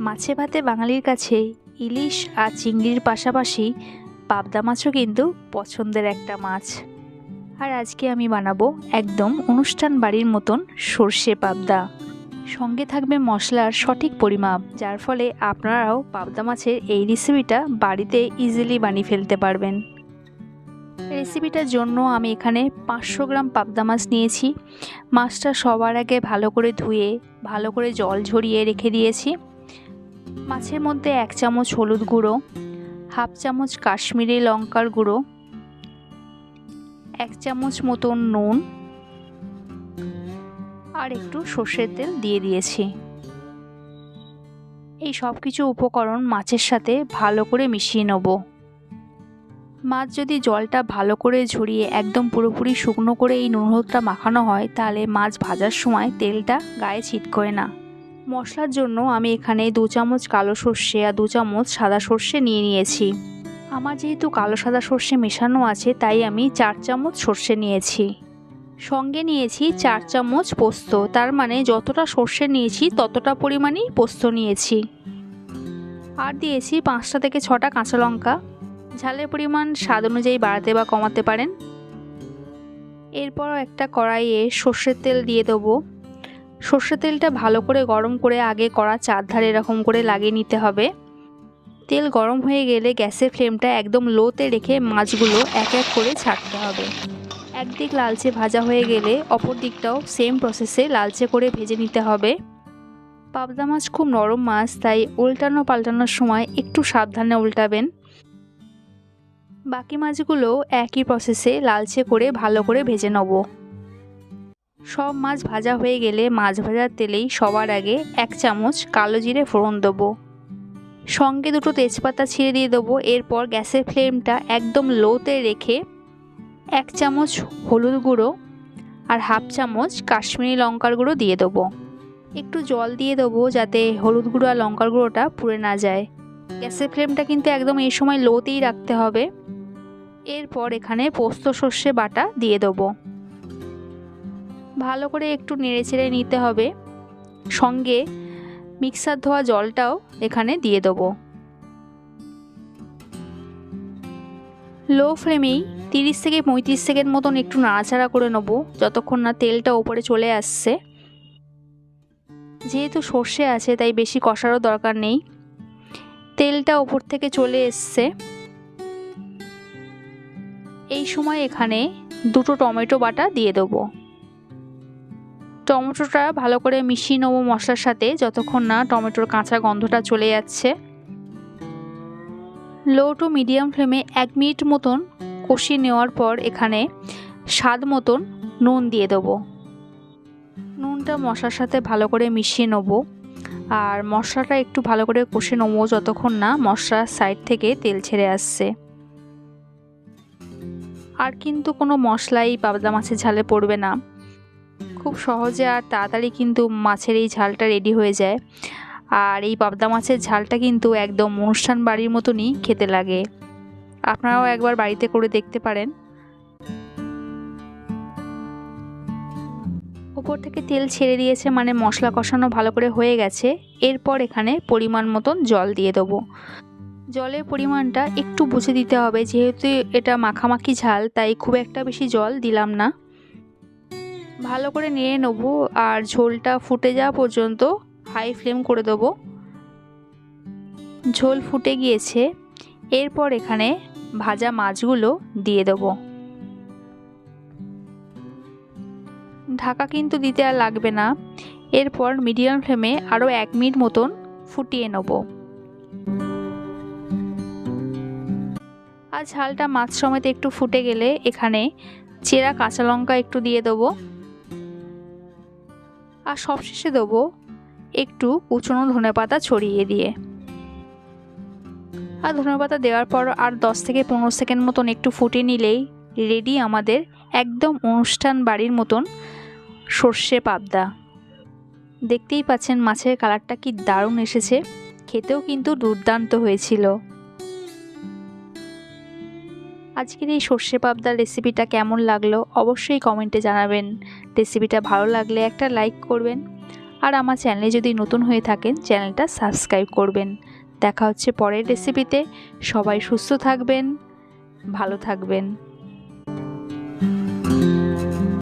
মাছে ভাতে বাঙালির কাছে ইলিশ আর চিংড়ির পাশাপাশি পাবদা মাছও কিন্তু পছন্দের একটা মাছ। আর আজকে আমি বানাবো একদম অনুষ্ঠান বাড়ির মতন সর্ষে পাবদা। সঙ্গে থাকবে মশলার সঠিক পরিমাপ, যার ফলে আপনারাও পাবদা মাছের এই রেসিপিটা বাড়িতে ইজিলি বানিয়ে ফেলতে পারবেন। রেসিপিটার জন্য আমি এখানে পাঁচশো গ্রাম পাবদা মাছ নিয়েছি। মাছটা সবার আগে ভালো করে ধুয়ে, ভালো করে জল ঝরিয়ে রেখে দিয়েছি। মাছের মধ্যে এক চামচ হলুদ গুঁড়ো, হাফ চামচ কাশ্মীরি লঙ্কার গুঁড়ো, এক চামচ মতন নুন আর একটু সর্ষের তেল দিয়ে দিয়েছি। এই সব কিছু উপকরণ মাছের সাথে ভালো করে মিশিয়ে নেব। মাছ যদি জলটা ভালো করে ঝরিয়ে একদম পুরোপুরি শুকনো করে এই নুন হলুদটা মাখানো হয়, তাহলে মাছ ভাজার সময় তেলটা গায়ে ছিট করে না। মশলার জন্য আমি এখানে দু চামচ কালো সর্ষে আর দু চামচ সাদা সর্ষে নিয়ে নিয়েছি। আমার যেহেতু কালো সাদা সর্ষে মেশানো আছে, তাই আমি চার চামচ সর্ষে নিয়েছি। সঙ্গে নিয়েছি চার চামচ পোস্ত, তার মানে যতটা সর্ষে নিয়েছি, ততটা পরিমাণেই পোস্ত নিয়েছি। আর দিয়েছি পাঁচটা থেকে ছটা কাঁচা লঙ্কা। ঝালের পরিমাণ স্বাদ অনুযায়ী বাড়াতে বা কমাতে পারেন। এরপর একটা কড়াইয়ে সর্ষের তেল দিয়ে দেবো। সর্ষের তেলটা ভালো করে গরম করে আগে কড়া চারধারে এরকম করে লাগিয়ে নিতে হবে। তেল গরম হয়ে গেলে গ্যাসের ফ্লেমটা একদম লোতে রেখে মাছগুলো এক এক করে ছাড়তে হবে। একদিক লালচে ভাজা হয়ে গেলে অপর দিকটাও সেম প্রসেসে লালচে করে ভেজে নিতে হবে। পাবদা মাছ খুব নরম মাছ, তাই উল্টানো পাল্টানোর সময় একটু সাবধানে উল্টাবেন। বাকি মাছগুলো একই প্রসেসে লালচে করে ভালো করে ভেজে নেব। সব মাছ ভাজা হয়ে গেলে মাছ ভাজার তেলেই সবার আগে এক চামচ কালো জিরে ফোড়ন দেবো। সঙ্গে দুটো তেজপাতা ছিঁড়ে দিয়ে দেবো। এরপর গ্যাসের ফ্লেমটা একদম লোতে রেখে এক চামচ হলুদ গুঁড়ো আর হাফ চামচ কাশ্মীরি লঙ্কার গুঁড়ো দিয়ে দেবো। একটু জল দিয়ে দেবো যাতে হলুদ গুঁড়ো আর লঙ্কার গুঁড়োটা পুড়ে না যায়। গ্যাসের ফ্লেমটা কিন্তু একদম এই সময় লোতেই রাখতে হবে। এরপর এখানে পোস্ত সর্ষে বাটা দিয়ে দেবো। ভালো করে একটু নেড়ে চেড়ে নিতে হবে। সঙ্গে মিক্সার ধোয়া জলটাও এখানে দিয়ে দেবো। লো ফ্লেমেই তিরিশ থেকে পঁয়ত্রিশ সেকেন্ড মতন একটু নাড়াচাড়া করে নেব, যতক্ষণ না তেলটা ওপরে চলে আসছে। যেহেতু সর্ষে আছে, তাই বেশি কষারও দরকার নেই। তেলটা ওপর থেকে চলে এসছে। এই সময় এখানে দুটো টমেটো বাটা দিয়ে দেবো। টমেটোটা ভালো করে মিশিয়ে নেব মশলার সাথে, যতক্ষণ না টমেটোর কাঁচা গন্ধটা চলে যাচ্ছে। লো টু মিডিয়াম ফ্লেমে এক মিনিট মতন কষিয়ে নেওয়ার পর এখানে স্বাদ মতন নুন দিয়ে দেবো। নুনটা মশলার সাথে ভালো করে মিশিয়ে নেব। আর মশলাটা একটু ভালো করে কষে নেব, যতক্ষণ না মশলার সাইড থেকে তেল ছেড়ে আসছে। আর কিন্তু কোনো মশলাই পাবদা মাছের ঝালে পড়বে না। খুব সহজে আর তাড়াতাড়ি কিন্তু মাছের এই ঝালটা রেডি হয়ে যায়। আর এই পাবদা মাছের ঝালটা কিন্তু একদম অনুষ্ঠান বাড়ির মতনই খেতে লাগে। আপনারাও একবার বাড়িতে করে দেখতে পারেন। ওপর থেকে তেল ছেড়ে দিয়েছে মানে মশলা কষানো ভালো করে হয়ে গেছে। এরপর এখানে পরিমাণ মতন জল দিয়ে দেবো। জলের পরিমাণটা একটু বুঝে দিতে হবে, যেহেতু এটা মাখামাখি ঝাল, তাই খুব একটা বেশি জল দিলাম না। ভালো করে নিয়ে নেব আর ঝোলটা ফুটে যাওয়া পর্যন্ত হাই ফ্লেম করে দেবো। ঝোল ফুটে গিয়েছে। এরপর এখানে ভাজা মাছগুলো দিয়ে দেবো। ঢাকা কিন্তু দিতে আর লাগবে না। এরপর মিডিয়াম ফ্লেমে আরও এক মিনিট মতন ফুটিয়ে নেব। আর ঝালটা মাছ সমেত একটু ফুটে গেলে এখানে চেরা কাঁচা লঙ্কা একটু দিয়ে দেবো। আর সবশেষে দেবো একটু কুচনো ধনে পাতা ছড়িয়ে দিয়ে। আর ধনে পাতা দেওয়ার পর আর দশ থেকে পনেরো সেকেন্ড মতন একটু ফুটে নিলেই রেডি আমাদের একদম অনুষ্ঠান বাড়ির মতন সর্ষে পাবদা। দেখতেই পাচ্ছেন মাছের কালারটা কি দারুণ এসেছে। খেতেও কিন্তু দুর্দান্ত হয়েছিল। আজকের এই সর্ষে পাবদার রেসিপিটা কেমন লাগল অবশ্যই কমেন্টে জানাবেন। রেসিপিটা ভালো লাগলে একটা লাইক করবেন। আর আমার চ্যানেলে যদি নতুন হয়ে থাকেন চ্যানেলটা সাবস্ক্রাইব করবেন। দেখা হচ্ছে পরের রেসিপিতে সবাই সুস্থ থাকবেন, ভালো থাকবেন।